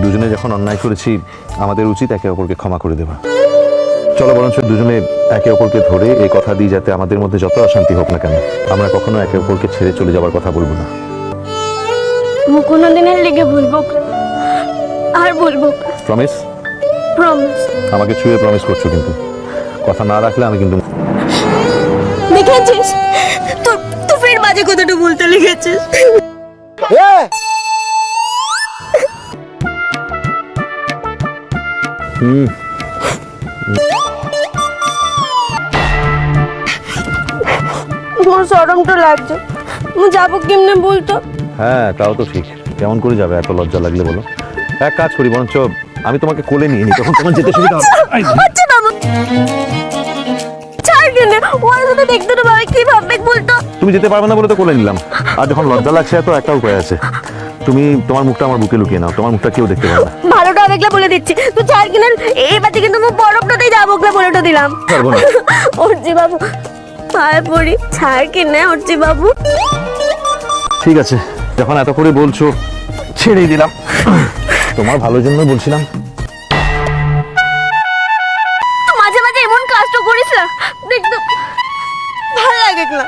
দুজনে যখন অন্যায় করেছি আমাদের উচিত একে অপরকে ক্ষমা করে দেওয়া। চলো বরঞ্চ দুজনে একে অপরকে ধরে এই কথা দিই যাতে আমাদের মধ্যে যত অশান্তি হোক না কেন আমরা কখনো একে অপরকে ছেড়ে চলে যাওয়ার কথা বলব না। মু কোনো দিনের লেগে বলব আর বলব প্রমিস প্রমিস আমাকে ছুঁয়ে প্রমিস করছ কিন্তু। কথা না রাখলে আমি কিন্তু দেখেছিস? তোর তো ফের বাজে কথাটা বলতে লেগেছিস। হুম সরম তো লাগছে। মু যাব কেমনে বলতো হ্যাঁ তাও তো ঠিক। কেমন করে যাবে এত লজ্জা লাগলে বলো? এক কাজ করি বরঞ্চ আমি তোমাকে কোলে নিয়ে নিই তখন তোমার যেতে সুবিধা হবে। আচ্ছা বাবু। কেনে ওরা যদি দেখতে তো ভাবে কি ভাববে বলতো তুমি যেতে পারবে না বলে তো কোলে নিলাম। আর যখন লজ্জা লাগছে এত একটা উপায় আছে। তুমি তোমার মুখটা আমার বুকে লুকিয়ে নাও তোমার মুখটা কেউ দেখতে পাবে না। ভালোটা দেখলে বলে দিচ্ছি। তুই ছাড় কিনে এবার কিন্তু মু বরফটাতেই যাব ওকে বলেটা দিলাম। পারব না। অর্জি বাবু পায়ে পড়ি ছাড় কিনে অর্জি বাবু ঠিক আছে যখন এত করে বলছো ছেড়েই দিলাম। তোমার ভালোর জন্য বলছিলাম। তুই মাঝে মাঝে এমন কাজটা করিস না দেখতে ভালো লাগে না।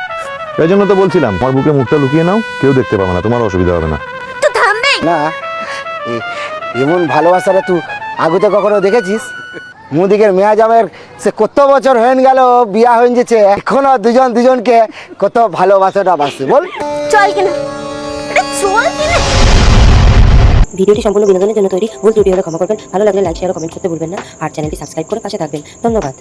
এই জন্য তো বলছিলাম তোমার বুকে মুখটা লুকিয়ে নাও কেউ দেখতে পাবে না তোমার অসুবিধা হবে না। তো না এমন ভালোবাসাটা তুই আগুতে কখনো দেখেছিস? মুদিকের মেয়া জামের সে কত বছর হয়ে গেল, বিয়া হয়ে যেছে, এখনও দুজন দুজনকে কত ভালোবাসাটা বাসে, বল। চল কিনা। চল ভিডিওটি সম্পূর্ণ বিনোদনের জন্য তৈরি, ভুল ত্রুটি হলে ক্ষমা করবেন। ভালো লাগলে লাইক শেয়ার ও কমেন্ট করতে ভুলবেন না। আর চ্যানেলটি সাবস্ক্রাইব করে পাশে থাকবেন। ধন্যবাদ।